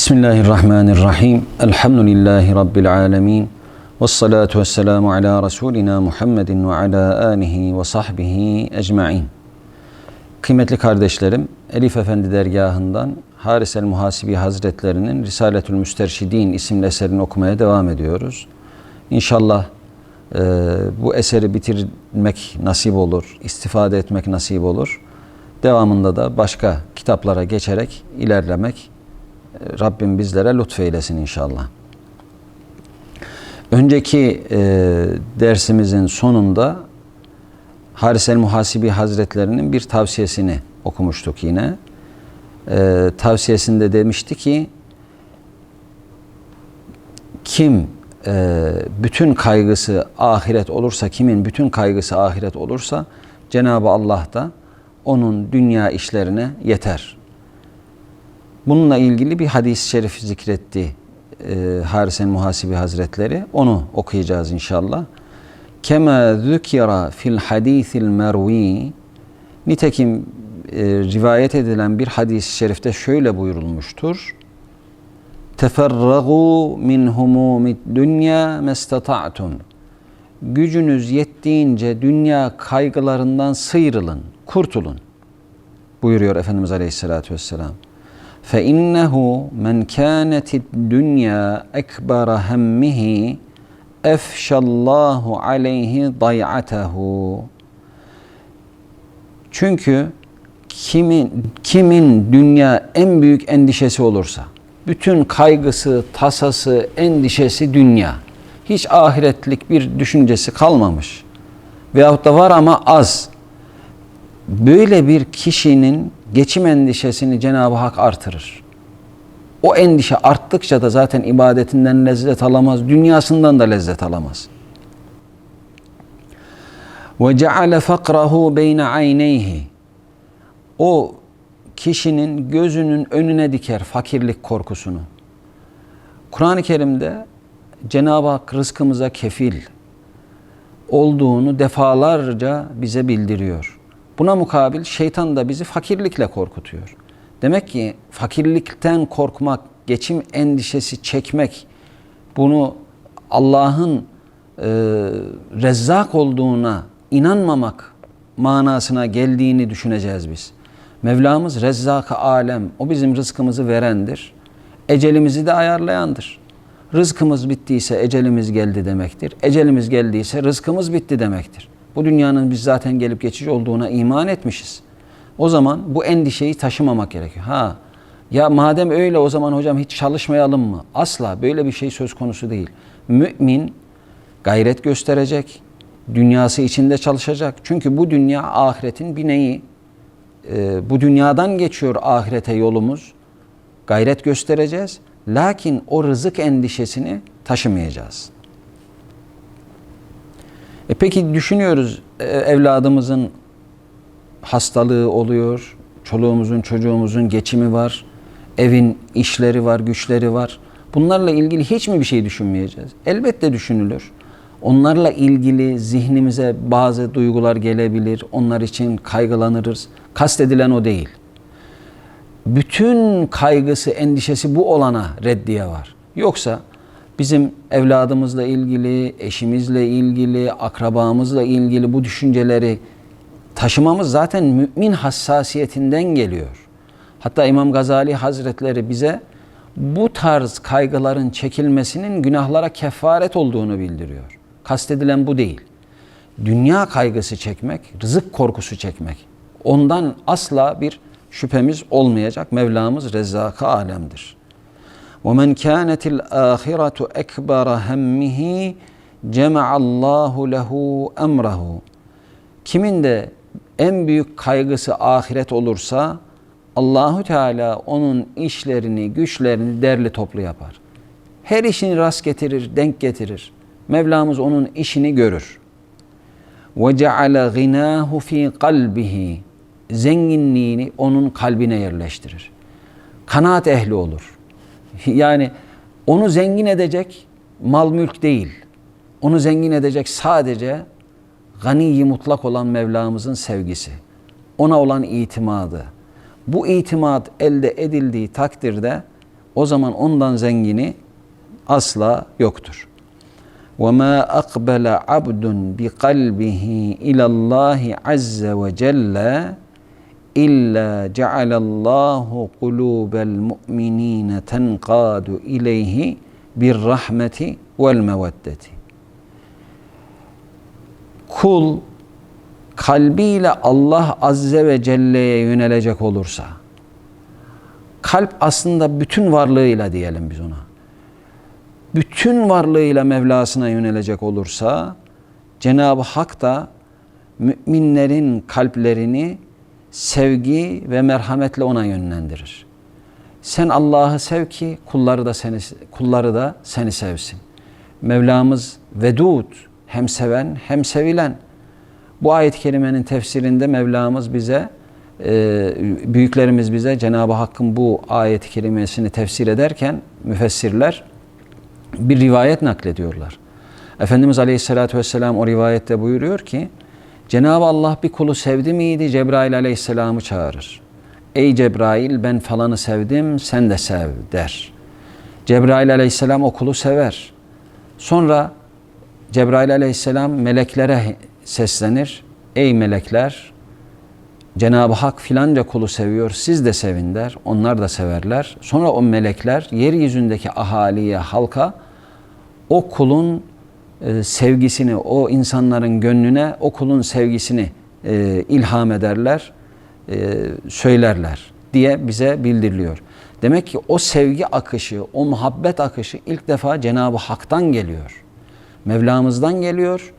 Bismillahirrahmanirrahim. Elhamdülillahi Rabbil alemin. Ve salatu ve selamu ala Resulina Muhammedin ve ala alihi ve sahbihi ecma'in. Kıymetli kardeşlerim, Elif Efendi dergahından Haris el Muhasibi Hazretlerinin Risaletül Müsterşidin isimli eserini okumaya devam ediyoruz. İnşallah e, bu eseri bitirmek nasip olur, istifade etmek nasip olur. Devamında da başka kitaplara geçerek ilerlemek Rabbim bizlere lütfeylesin inşallah. Önceki e, dersimizin sonunda Haris el Muhasibi Hazretlerinin bir tavsiyesini okumuştuk yine. E, tavsiyesinde demişti ki kim e, bütün kaygısı ahiret olursa, kimin bütün kaygısı ahiret olursa Cenab-ı Allah da onun dünya işlerine yeter. Bununla ilgili bir hadis-i şerif zikretti e, Haris el Muhasibi Hazretleri. Onu okuyacağız inşallah. Kema zükira fil hadisil mervi Nitekim e, rivayet edilen bir hadis-i şerifte şöyle buyurulmuştur. Teferragu min humumid dünya mestata'tum. Gücünüz yettiğince dünya kaygılarından sıyrılın, kurtulun. Buyuruyor Efendimiz Aleyhisselatü Vesselam. فَاِنَّهُ مَنْ كَانَتِ الدُّنْيَا اَكْبَرَ هَمِّهِ اَفْشَ اللّٰهُ عَلَيْهِ ضَيْعَتَهُ Çünkü kimin, kimin dünya en büyük endişesi olursa, bütün kaygısı, tasası, endişesi dünya. Hiç ahiretlik bir düşüncesi kalmamış. Veyahut da var ama az. Böyle bir kişinin geçim endişesini Cenab-ı Hak artırır. O endişe arttıkça da zaten ibadetinden lezzet alamaz, dünyasından da lezzet alamaz. Ceale fakrahu beyne ayneyhi. O kişinin gözünün önüne diker fakirlik korkusunu. Kur'an-ı Kerim'de Cenab-ı Hak rızkımıza kefil olduğunu defalarca bize bildiriyor. Buna mukabil şeytan da bizi fakirlikle korkutuyor. Demek ki fakirlikten korkmak, geçim endişesi çekmek, bunu Allah'ın e, rezzak olduğuna inanmamak manasına geldiğini düşüneceğiz biz. Mevlamız rezzak alem, o bizim rızkımızı verendir. Ecelimizi de ayarlayandır. Rızkımız bittiyse ecelimiz geldi demektir. Ecelimiz geldiyse rızkımız bitti demektir. Bu dünyanın biz zaten gelip geçici olduğuna iman etmişiz. O zaman bu endişeyi taşımamak gerekiyor. Ha ya madem öyle o zaman hocam hiç çalışmayalım mı? Asla böyle bir şey söz konusu değil. Mümin gayret gösterecek, dünyası içinde çalışacak. Çünkü bu dünya ahiretin bir neyi? Ee, bu dünyadan geçiyor ahirete yolumuz. Gayret göstereceğiz. Lakin o rızık endişesini taşımayacağız. E peki düşünüyoruz e, evladımızın hastalığı oluyor, çoluğumuzun çocuğumuzun geçimi var, evin işleri var, güçleri var. Bunlarla ilgili hiç mi bir şey düşünmeyeceğiz? Elbette düşünülür. Onlarla ilgili zihnimize bazı duygular gelebilir. Onlar için kaygılanırız. Kastedilen o değil. Bütün kaygısı, endişesi bu olana reddiye var. Yoksa bizim evladımızla ilgili, eşimizle ilgili, akrabamızla ilgili bu düşünceleri taşımamız zaten mümin hassasiyetinden geliyor. Hatta İmam Gazali Hazretleri bize bu tarz kaygıların çekilmesinin günahlara kefaret olduğunu bildiriyor. Kastedilen bu değil. Dünya kaygısı çekmek, rızık korkusu çekmek. Ondan asla bir şüphemiz olmayacak. Mevlamız rezzak alemdir. وَمَنْ كَانَتِ الْآخِرَةُ اَكْبَرَ هَمِّهِ جَمَعَ اللّٰهُ لَهُ اَمْرَهُ Kimin de en büyük kaygısı ahiret olursa Allahu Teala onun işlerini, güçlerini derli toplu yapar. Her işini rast getirir, denk getirir. Mevlamız onun işini görür. وَجَعَلَ غِنَاهُ ف۪ي قَلْبِهِ Zenginliğini onun kalbine yerleştirir. Kanaat ehli olur. Yani onu zengin edecek mal mülk değil. Onu zengin edecek sadece ganiyi mutlak olan Mevlamızın sevgisi. Ona olan itimadı. Bu itimat elde edildiği takdirde o zaman ondan zengini asla yoktur. وَمَا أَقْبَلَ عَبْدٌ بِقَلْبِهِ إِلَى اللّٰهِ عَزَّ وَجَلَّ İlla cealallahu kulubel mu'minine tenkadu ileyhi bir rahmeti vel meveddeti. Kul kalbiyle Allah Azze ve Celle'ye yönelecek olursa, kalp aslında bütün varlığıyla diyelim biz ona, bütün varlığıyla Mevlasına yönelecek olursa, Cenab-ı Hak da müminlerin kalplerini sevgi ve merhametle ona yönlendirir. Sen Allah'ı sev ki kulları da seni kulları da seni sevsin. Mevlamız vedud, hem seven hem sevilen. Bu ayet-i kerimenin tefsirinde Mevlamız bize e, büyüklerimiz bize Cenab-ı Hakk'ın bu ayet-i kerimesini tefsir ederken müfessirler bir rivayet naklediyorlar. Efendimiz Aleyhisselatü Vesselam o rivayette buyuruyor ki Cenab-ı Allah bir kulu sevdi miydi Cebrail Aleyhisselam'ı çağırır. Ey Cebrail ben falanı sevdim sen de sev der. Cebrail Aleyhisselam o kulu sever. Sonra Cebrail Aleyhisselam meleklere seslenir. Ey melekler Cenab-ı Hak filanca kulu seviyor siz de sevin der. Onlar da severler. Sonra o melekler yeryüzündeki ahaliye, halka o kulun e, sevgisini, o insanların gönlüne o kulun sevgisini e, ilham ederler, e, söylerler diye bize bildiriliyor. Demek ki o sevgi akışı, o muhabbet akışı ilk defa Cenab-ı Hak'tan geliyor. Mevlamızdan geliyor.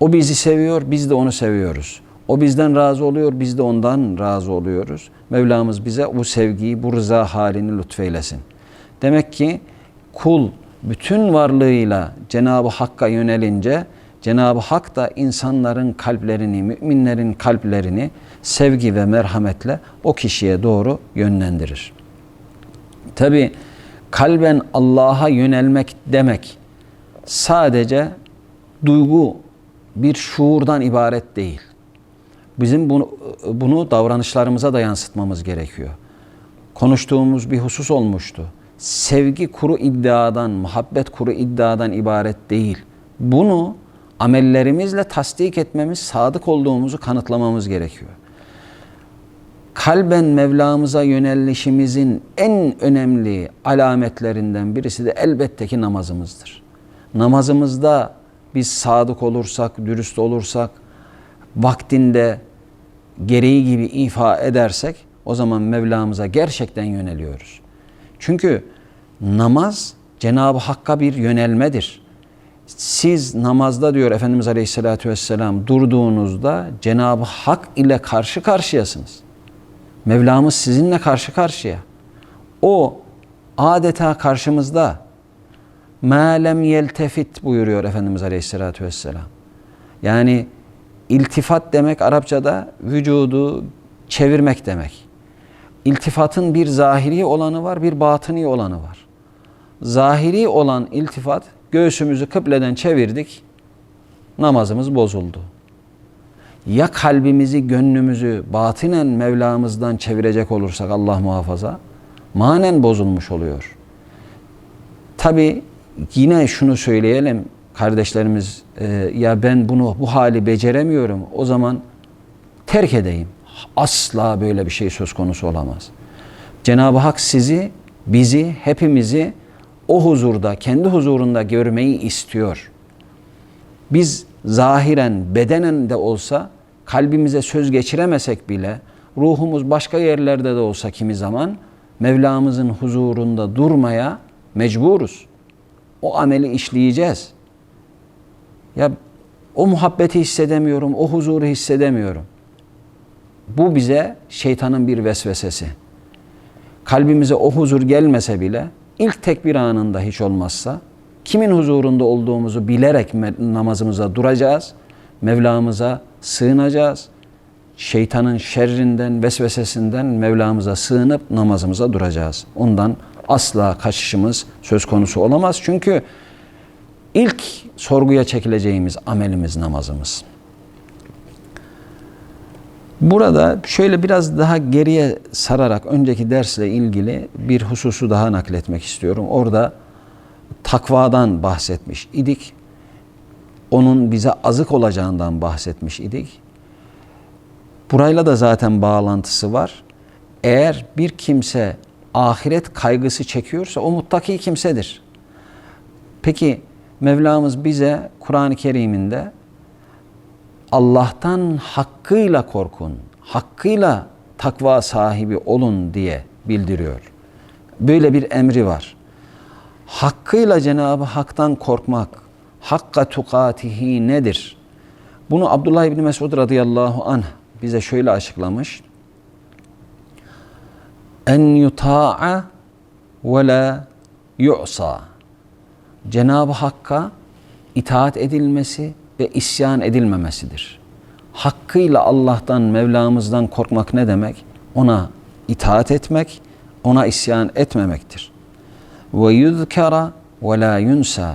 O bizi seviyor, biz de onu seviyoruz. O bizden razı oluyor, biz de ondan razı oluyoruz. Mevlamız bize bu sevgiyi, bu rıza halini lütfeylesin. Demek ki kul bütün varlığıyla Cenab-ı Hakk'a yönelince Cenab-ı Hak da insanların kalplerini, müminlerin kalplerini sevgi ve merhametle o kişiye doğru yönlendirir. Tabi kalben Allah'a yönelmek demek sadece duygu bir şuurdan ibaret değil. Bizim bunu, bunu davranışlarımıza da yansıtmamız gerekiyor. Konuştuğumuz bir husus olmuştu. Sevgi kuru iddiadan, muhabbet kuru iddiadan ibaret değil. Bunu amellerimizle tasdik etmemiz, sadık olduğumuzu kanıtlamamız gerekiyor. Kalben Mevlamıza yönelişimizin en önemli alametlerinden birisi de elbette ki namazımızdır. Namazımızda biz sadık olursak, dürüst olursak, vaktinde gereği gibi ifa edersek o zaman Mevlamıza gerçekten yöneliyoruz. Çünkü namaz Cenab-ı Hakk'a bir yönelmedir. Siz namazda diyor Efendimiz Aleyhisselatü Vesselam durduğunuzda Cenab-ı Hak ile karşı karşıyasınız. Mevlamız sizinle karşı karşıya. O adeta karşımızda. مَا لَمْ yeltefit buyuruyor Efendimiz Aleyhisselatü Vesselam. Yani iltifat demek Arapçada vücudu çevirmek demek. İltifatın bir zahiri olanı var, bir batıni olanı var. Zahiri olan iltifat göğsümüzü kıbleden çevirdik, namazımız bozuldu. Ya kalbimizi, gönlümüzü batinen Mevlamızdan çevirecek olursak Allah muhafaza, manen bozulmuş oluyor. Tabi yine şunu söyleyelim kardeşlerimiz, e, ya ben bunu bu hali beceremiyorum, o zaman terk edeyim. Asla böyle bir şey söz konusu olamaz. Cenab-ı Hak sizi, bizi, hepimizi o huzurda, kendi huzurunda görmeyi istiyor. Biz zahiren, bedenen de olsa kalbimize söz geçiremesek bile ruhumuz başka yerlerde de olsa kimi zaman Mevlamızın huzurunda durmaya mecburuz. O ameli işleyeceğiz. Ya o muhabbeti hissedemiyorum, o huzuru hissedemiyorum. Bu bize şeytanın bir vesvesesi. Kalbimize o huzur gelmese bile ilk tekbir anında hiç olmazsa kimin huzurunda olduğumuzu bilerek namazımıza duracağız. Mevlamıza sığınacağız. Şeytanın şerrinden, vesvesesinden Mevlamıza sığınıp namazımıza duracağız. Ondan asla kaçışımız söz konusu olamaz. Çünkü ilk sorguya çekileceğimiz amelimiz namazımız. Burada şöyle biraz daha geriye sararak önceki dersle ilgili bir hususu daha nakletmek istiyorum. Orada takvadan bahsetmiş idik. Onun bize azık olacağından bahsetmiş idik. Burayla da zaten bağlantısı var. Eğer bir kimse ahiret kaygısı çekiyorsa o muttaki kimsedir. Peki Mevlamız bize Kur'an-ı Kerim'inde Allah'tan hakkıyla korkun, hakkıyla takva sahibi olun diye bildiriyor. Böyle bir emri var. Hakkıyla Cenab-ı Hak'tan korkmak, hakka tukatihi nedir? Bunu Abdullah İbni Mesud radıyallahu anh bize şöyle açıklamış. En yuta'a ve la yu'sa. Cenab-ı Hakk'a itaat edilmesi ve isyan edilmemesidir. Hakkıyla Allah'tan, Mevlamızdan korkmak ne demek? Ona itaat etmek, ona isyan etmemektir. Ve yuzkara ve la yunsa.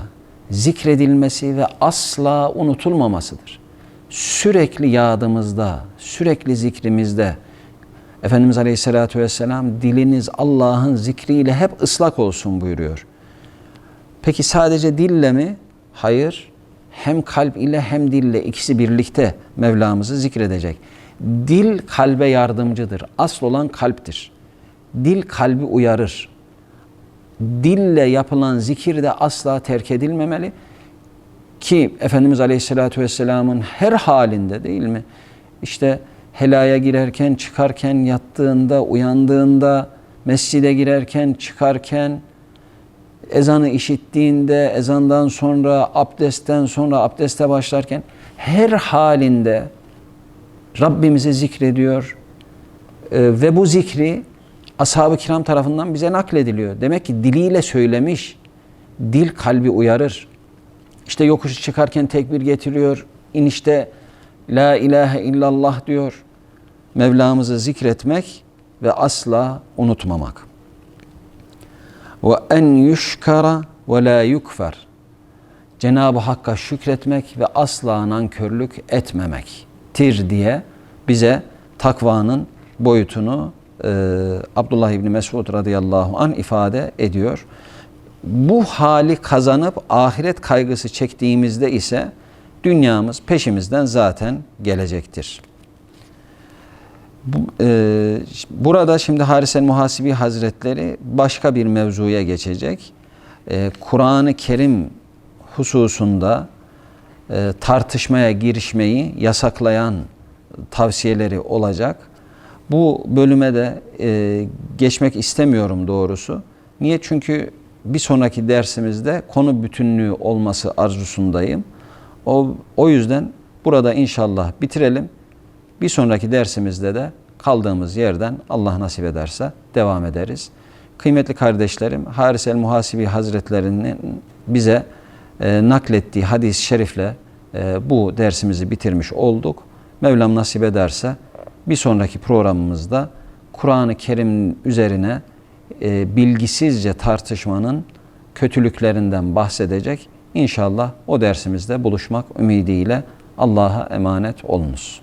Zikredilmesi ve asla unutulmamasıdır. Sürekli yadımızda, sürekli zikrimizde, Efendimiz Aleyhisselatü Vesselam diliniz Allah'ın zikriyle hep ıslak olsun buyuruyor. Peki sadece dille mi? Hayır. Hem kalp ile hem dille ikisi birlikte Mevlamızı zikredecek. Dil kalbe yardımcıdır. Asıl olan kalptir. Dil kalbi uyarır. Dille yapılan zikir de asla terk edilmemeli. Ki Efendimiz Aleyhisselatü Vesselam'ın her halinde değil mi? İşte helaya girerken, çıkarken, yattığında, uyandığında, mescide girerken, çıkarken, ezanı işittiğinde, ezandan sonra, abdestten sonra, abdeste başlarken her halinde Rabbimizi zikrediyor Ee, ve bu zikri ashab-ı kiram tarafından bize naklediliyor. Demek ki diliyle söylemiş, dil kalbi uyarır. İşte yokuşu çıkarken tekbir getiriyor, inişte La ilahe illallah diyor. Mevlamızı zikretmek ve asla unutmamak ve en yuşkara ve la yukfer. Cenab-ı Hakk'a şükretmek ve asla nankörlük etmemektir diye bize takvanın boyutunu e, Abdullah İbni Mesud radıyallahu an ifade ediyor. Bu hali kazanıp ahiret kaygısı çektiğimizde ise dünyamız peşimizden zaten gelecektir. E, burada şimdi Haris el Muhasibi Hazretleri başka bir mevzuya geçecek. E, Kur'an-ı Kerim hususunda e, tartışmaya girişmeyi yasaklayan tavsiyeleri olacak. Bu bölüme de geçmek istemiyorum doğrusu. Niye? Çünkü bir sonraki dersimizde konu bütünlüğü olması arzusundayım. O, o yüzden burada inşallah bitirelim. Bir sonraki dersimizde de kaldığımız yerden Allah nasip ederse devam ederiz. Kıymetli kardeşlerim, Haris el Muhasibi Hazretlerinin bize e, naklettiği hadis-i şerifle e, bu dersimizi bitirmiş olduk. Mevlam nasip ederse bir sonraki programımızda Kur'an-ı Kerim üzerine e, bilgisizce tartışmanın kötülüklerinden bahsedecek. İnşallah o dersimizde buluşmak ümidiyle Allah'a emanet olunuz.